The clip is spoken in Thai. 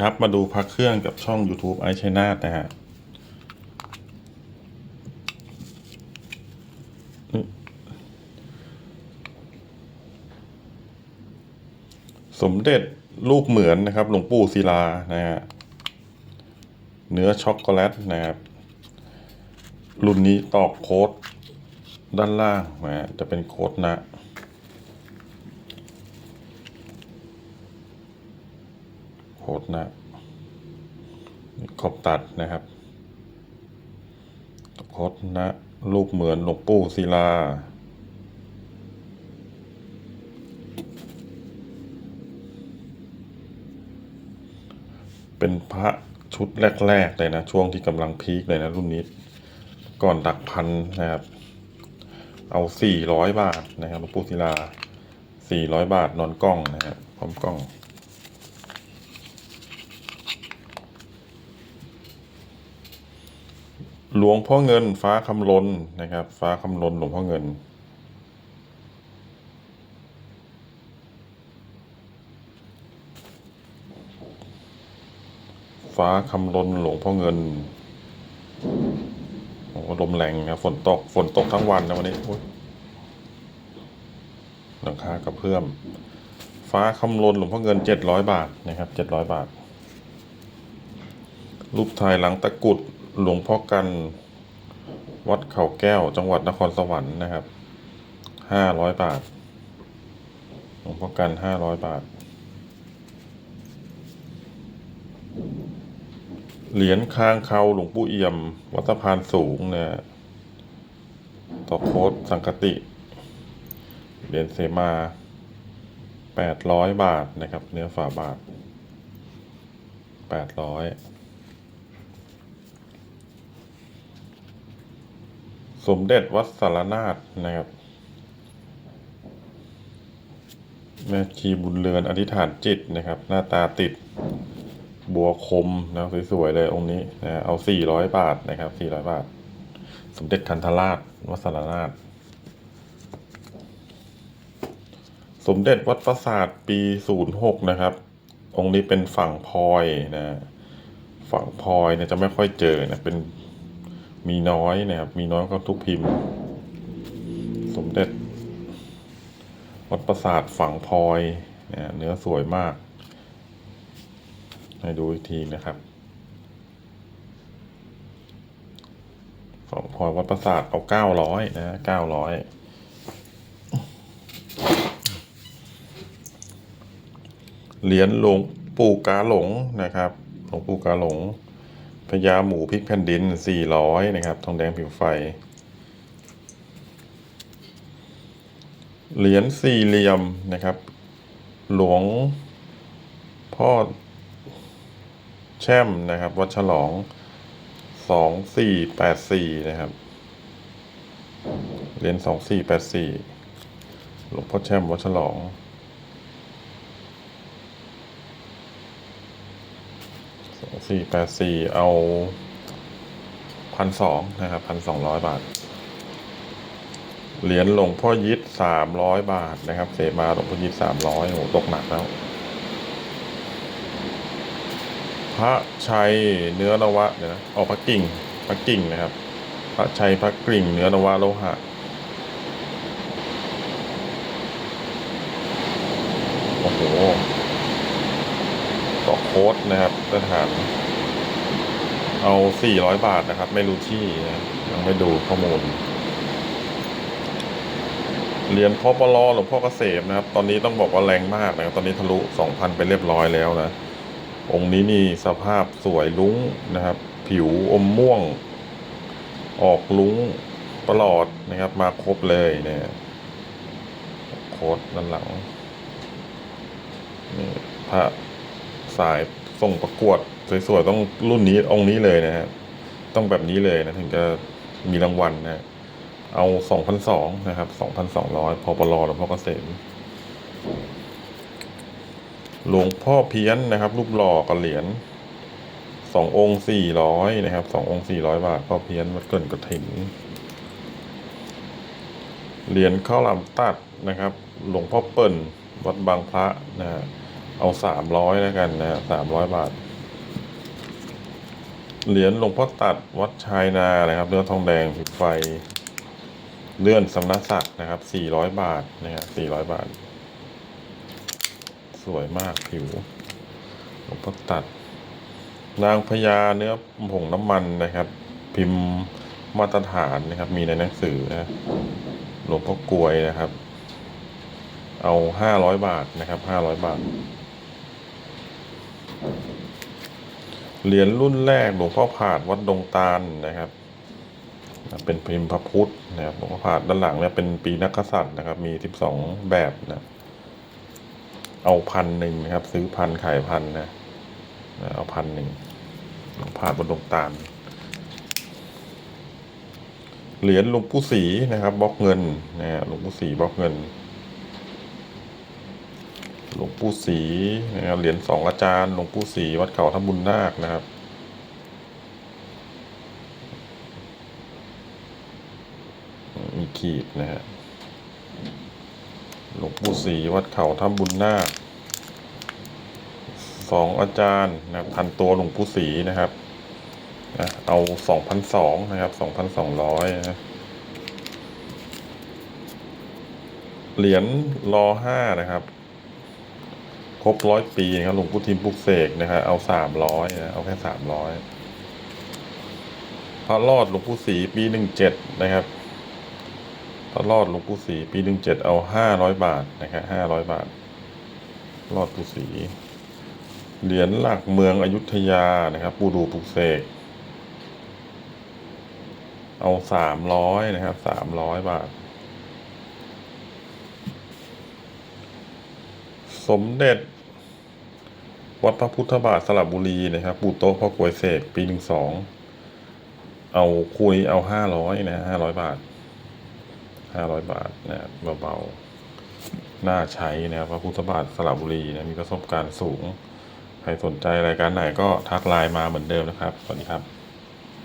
ครับ มาดูพักเครื่องกับช่อง YouTube ไอชัยนาทนะฮะสมเด็จรูปเหมือนนะครับ หลวงปู่ศิลานะฮะเนื้อช็อกโกแลตนะครับ รุ่นนี้ตอกโค้ดด้านล่างนะฮะจะเป็นโค้ดนะ โคตรนะขอบตัดนะครับโคตรนะ รูปเหมือนหลวงปู่ศิลา เป็นพระชุดแรก ๆ เลยนะ ช่วงที่กำลังพีคเลยนะ รุ่นนี้ ก่อนดักพันนะครับ เอาสี่ร้อยบาทนะครับหลวงปู่ศิลาสี่ร้อยบาทนอนกล้องนะครับพร้อมกล้อง หลวงพ่อเงิน ฟ้าคำลนนะครับ ฟ้าคำลนหลวงพ่อเงิน ฟ้าคำลนหลวงพ่อเงินโอ้ลมแรงครับฝนตกฝนตกทั้งวันนะวันนี้หลังคากระเพื่อม ฟ้าคำลนหลวงพ่อเงินเจ็ดร้อยบาทนะครับเจ็ดร้อยบาทรูปถ่ายหลังตะกรุด หลวงพ่อกัน วัดเขาแก้ว จังหวัดนครสวรรค์นะครับ ห้าร้อยบาท หลวงพ่อกันห้าร้อยบาท เหรียญคางเขาหลวงปู่เอี่ยม วัดสะพานสูงเนี่ยต่อโคดสังกติ เหรียญเสมาแปดร้อยบาทนะครับ เนื้อฝาบาทแปดร้อย สมเด็จวัดสารนาถนะครับ แม่ชีบุญเรือนอธิษฐานจิตนะครับ หน้าตาติดบัวคมนะสวยๆเลยองค์นี้นะเอาสี่ร้อยบาทนะครับสี่ร้อยบาท สมเด็จคันธราชวัดสารนาถสมเด็จวัดประสาทปีศูนย์หกนะครับ องค์นี้เป็นฝั่งพลอยนะ ฝั่งพลอยเนี่ยจะไม่ค่อยเจอนะเป็น มีน้อยนะครับ มีน้อยก็ทุกพิมพ์ สมเด็จ วัดประสาทฝั่งพลอยนะเนื้อสวยมาก ให้ดูอีกทีนะครับฝั่งพลอยวัดประสาทเอาเก้าร้อยนะเก้าร้อยเหรียญหลวงปู่กาหลงนะครับ หลวงปู่กาหลง พญาหมูพริกแผ่นดิน 400 นะครับ ทองแดงผิวไฟ เหรียญสี่เหลี่ยมนะครับ หลวงพ่อแช่มนะครับ วัดฉลอง 2484 นะครับ เหรียญ2484 หลวงพ่อแช่มวัดฉลอง สี่แปดสี่เอาพันสองนะครับพันสองร้อยบาท เหรียญหลวงพ่อยิดสามร้อยบาทนะครับ เสมาหลวงพ่อยิดสามร้อยโหตกหนักแล้ว พระชัยเนื้อนวะเดี๋ยวนะออกพระกิ่งพระกิ่งนะครับ พระชัยพระกิ่งเนื้อนวะโลหะ โอ้โห ต่อโค้ดนะครับสถาน เอาสี่ร้อยบาทนะครับ ไม่รู้ที่นะยังไม่ดูข้อมูล เหรียญพ่อปลอหลวงพ่อเกษมนะครับ ตอนนี้ต้องบอกว่าแรงมากนะครับ ตอนนี้ทะลุสองพันไปเรียบร้อยแล้วนะ องค์นี้นี่สภาพสวยลุ้งนะครับ ผิวอมม่วง ออกลุ้งตลอดนะครับ มาครบเลยเนี่ยโค้ดด้านหลังนี่พระ สายส่งประกวดสวยๆต้องรุ่นนี้องค์นี้เลยนะฮะต้องแบบนี้เลยนะถึงจะมีรางวัลนะเอาสองพันสองนะครับสองพันสองร้อยพอปลอหลวงพ่อเกษมหลวงพ่อเพี้ยนนะครับ รูปหล่อกับเหรียญสององค์สี่ร้อยนะครับสององค์สี่ร้อยบาทพ่อเพี้ยนวัดเกินกระถิ่นเหรียญข้าวหลามตัดนะครับ หลวงพ่อเปิ่นวัดบางพระนะฮะ เอาสามร้อยแล้วกันนะสามร้อยบาท เหรียญหลวงพ่อตัดวัดชายนานะครับเนื้อทองแดงผิวไฟ เลื่อนสำนักศักดิ์นะครับ400บาทนะครับ400บาท สวยมากผิว หลวงพ่อตัด นางพญาเนื้อผงน้ำมันนะครับ พิมพ์มาตรฐานนะครับ มีในหนังสือนะหลวงพ่อกลวยนะครับ เอาห้าร้อยบาทนะครับห้าร้อยบาท เหรียญรุ่นแรกหลวงพ่อผาดวัดดงตาลนะครับ เป็นพิมพ์พระพุทธนะครับหลวงพ่อผาดด้านหลังเนี่ยเป็นปีนักษัตริย์นะครับ มีสิบสองแบบนะเอาพันหนึ่งนะครับ ซื้อพันขายพันนะนะเอาพันหนึ่งหลวงพ่อผาดวัดดงตาลเหรียญหลวงปู่ศรีนะครับบล็อกเงินนะฮะหลวงปู่ศรีบล็อกเงิน หลวงปู่ศรีนะครับเหรียญสองอาจารย์หลวงปู่ศรีวัดเขาทำบุญนาคนะครับ มีขีดนะฮะหลวงปู่ศรีวัดเขาทำบุญนาคสองอาจารย์นะครับพันตัวหลวงปู่ศรีนะครับเอาสองพันสองนะครับสองพันสองร้อยนะเหรียญรอห้านะครับ ครบร้อยปีนะครับหลวงปู่ทิมปลุกเสกนะครับเอาสามร้อยนะเอาแค่สามร้อยพระรอดหลวงปู่ศรีปีหนึ่งเจ็ดนะครับพระรอดหลวงปู่ศรีปีหนึ่งเจ็ดเอาห้าร้อยบาทนะครับห้าร้อยบาท รอดปู่ศรีเหรียญหลักเมืองอยุธยานะครับ ปูดูปลุกเสกเอาสามร้อยนะครับสามร้อยบาท สมเด็จ วัดพระพุทธบาทสระบุรีนะครับ ปู่โต๊ะพ่อกวยเสกปีหนึ่งสอง เอาคู่นี้เอาห้าร้อยนะห้าร้อยบาทห้าร้อยบาทนะเบาๆ น่าใช้นะครับพระพุทธบาทสระบุรีนะมีประสบการณ์สูง ใครสนใจรายการไหนก็ทักไลน์มาเหมือนเดิมนะครับ สวัสดีครับ